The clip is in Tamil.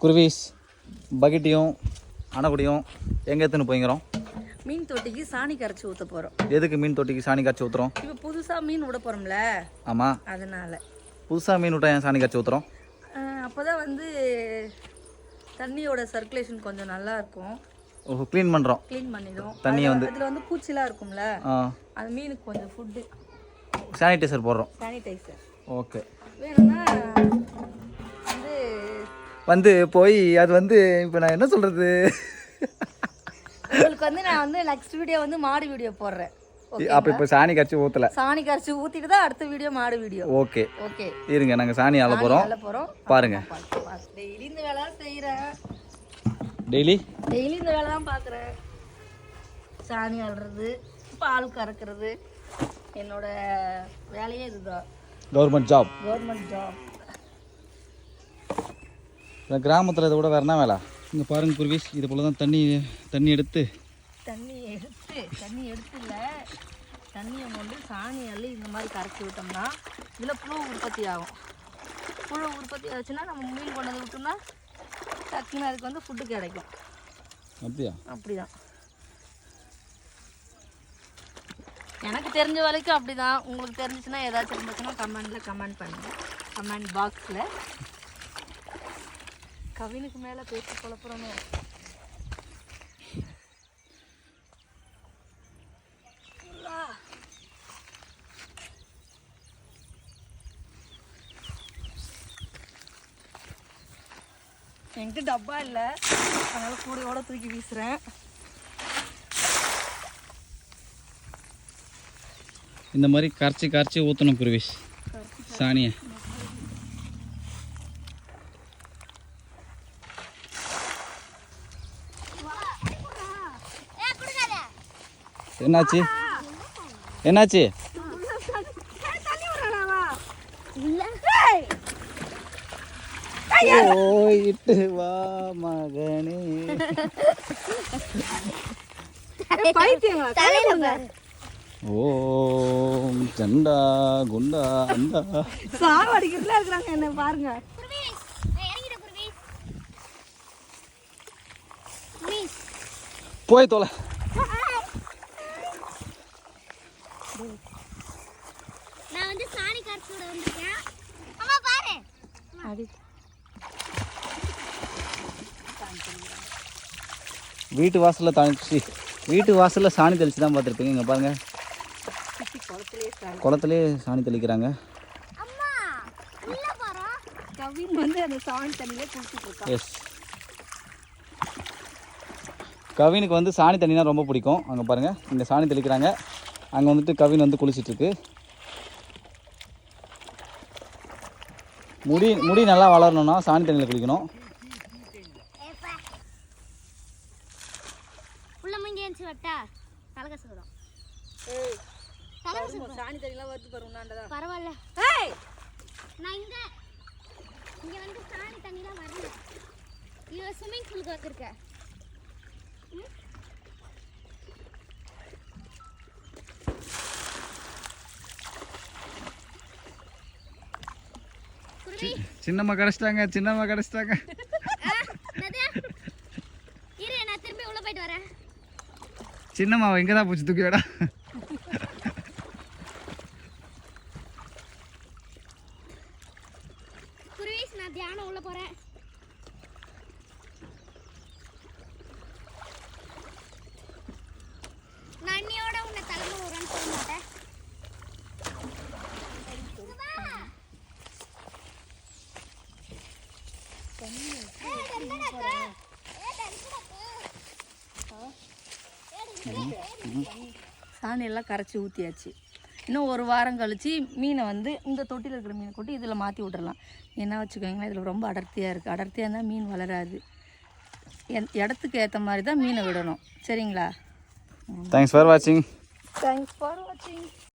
குருவீஸ் பக்கெட்டையும் அணைக்குடியும் எங்கே எடுத்துன்னு போய்க்கிறோம் மீன் தொட்டிக்கு சாணி கரைச்சி ஊற்ற போகிறோம் எதுக்கு மீன் தொட்டிக்கு சாணி காய்ச்சி ஊற்றுறோம் இப்போ புதுசாக மீன் விட போகிறோம்ல ஆமாம் அதனால். புதுசாக மீன் விட்டா ஏன் சாணி காய்ச்சி ஊற்றுறோம் அப்போ தான் வந்து தண்ணியோட சர்க்குலேஷன் கொஞ்சம் நல்லா இருக்கும். ஓ க்ளீன் பண்ணுறோம் க்ளீன் பண்ணிடும் தண்ணியை வந்து அதில் வந்து பூச்சிலாம் இருக்கும்ல? அது மீனுக்கு கொஞ்சம் ஃபுட்டு சானிடைசர் போடுறோம். சானிடைசர் ஓகே வேணும்னா வந்து வந்து போய் அது வந்து இப்போ நான் என்ன சொல்கிறது உங்களுக்கு வந்து நான் வந்து நெக்ஸ்ட் வீடியோ வந்து மாடு வீடியோ போடுறேன். அப்போ இப்போ சாணி காய்ச்சி ஊற்றலை சாணி கரைச்சி ஊற்றிட்டு தான் அடுத்த வீடியோ மாடு வீடியோ ஓகே ஓகே இருங்க நாங்கள் சாணி ஆள போகிறோம் நல்ல போகிறோம் பாருங்க டெய்லி இந்த வேலை தான் செய்கிறேன் டெய்லி டெய்லி இந்த வேலை தான் பார்க்குறேன் சாணி அள்ளுறது பால் கறக்கிறது. என்னோட வேலையே இதுதான். கவர்மெண்ட் ஜாப் கவர்மெண்ட் ஜாப் இந்த கிராமத்தில் இதை விட வேறு என்ன வேலை? இங்கே பாருங்க குருவீஸ் இது போல் தான் தண்ணி தண்ணி எடுத்து. தண்ணி எடுத்து தண்ணி எடுத்து இல்லை தண்ணியை கொண்டு சாணி அள்ளி இந்த மாதிரி கரைச்சி விட்டோம்னா இதில் புழு உற்பத்தி ஆகும். புழு உற்பத்தி ஆச்சுன்னா நம்ம மீன் கொண்டு வந்து விட்டோம்னா டக்குன்னு அதுக்கு வந்து ஃபுட்டு கிடைக்கும். அப்படியா? அப்படிதான். எனக்கு தெரிஞ்ச வரைக்கும் அப்படிதான். உங்களுக்கு தெரிஞ்சிச்சுன்னா ஏதாச்சும் இருந்துச்சுன்னா கமெண்ட்ல கமெண்ட் பண்ணுங்க. கமெண்ட் பாக்ஸில் கவினுக்கு மேலே பேசி குழப்பறணும் என்கிட்ட டப்பா இல்லை. அதனால கூடையோட தூக்கி வீசுறேன். இந்த மாதிரி கரைச்சி கரைச்சி ஊற்றணும் குருவீஸ் சாணியை. என்னாச்சு? என்னாச்சு? போயிட்டு வா மகனே. ஓம் சண்டா குண்டா அண்டா. சாவு அடிக்கிறதுல இருக்கிறாங்க என்ன பாருங்க. போய் தொலை. நான் வந்து சாணி கரைச்சோட வந்திருக்கேன். அம்மா பாரு. அடி. வீட்டு வாசலில் தாளிச்சு வீட்டு வாசலில் சாணி தெளிச்சு தான் பார்த்துருப்பீங்க. இங்கே பாருங்க. குளத்துலேயே சாணி தெளிக்கிறாங்க. அம்மா உள்ள போறோம் கவின் வந்து அந்த சாணி தண்ணியிலே குளிச்சுட்டு இருக்கான் எஸ் கவினுக்கு வந்து சாணி தண்ணினா ரொம்ப பிடிக்கும். அங்கே பாருங்கள் இங்கே சாணி தெளிக்கிறாங்க. அங்கே வந்துட்டு கவின் வந்து குளிச்சிட்டு இருக்கு முடி முடி நல்லா வளரணும்னா சாணி தண்ணியில் குளிக்கணும். தண்ணிலாம் பரவாயில்ல. நான் இங்க இங்க வந்து சாணி தண்ணி தான் வரல இது ஸ்விம்மிங் பூலுக்கு வந்திருக்க. குருவி சின்னம்மா கிடச்சிட்டாங்க சின்னம்மா கிடச்சிட்டாங்க. சின்னம்மா இங்கே தான் போச்சு தூக்கி விடா குருவீஸ் நான் தியானம் உள்ள போறேன். ஏய், டென்ஷனாக்கு. ஏய், டென்ஷனாக்கு. சாணி எல்லாம் கரைச்சி ஊற்றியாச்சு இன்னும் ஒரு வாரம் கழிச்சு மீனை வந்து இந்த தொட்டியில் இருக்கிற மீனை கொட்டி இதில் மாற்றி விட்டுறலாம். என்ன வச்சுக்கோங்களேன் இதில் ரொம்ப அடர்த்தியாக இருக்குது அடர்த்தியாக இருந்தால் மீன் வளராது. இடத்துக்கு ஏற்ற மாதிரி தான் மீனை விடணும். சரிங்களா? தேங்க்ஸ் ஃபார் வாட்சிங் தேங்க்ஸ் ஃபார் வாட்சிங்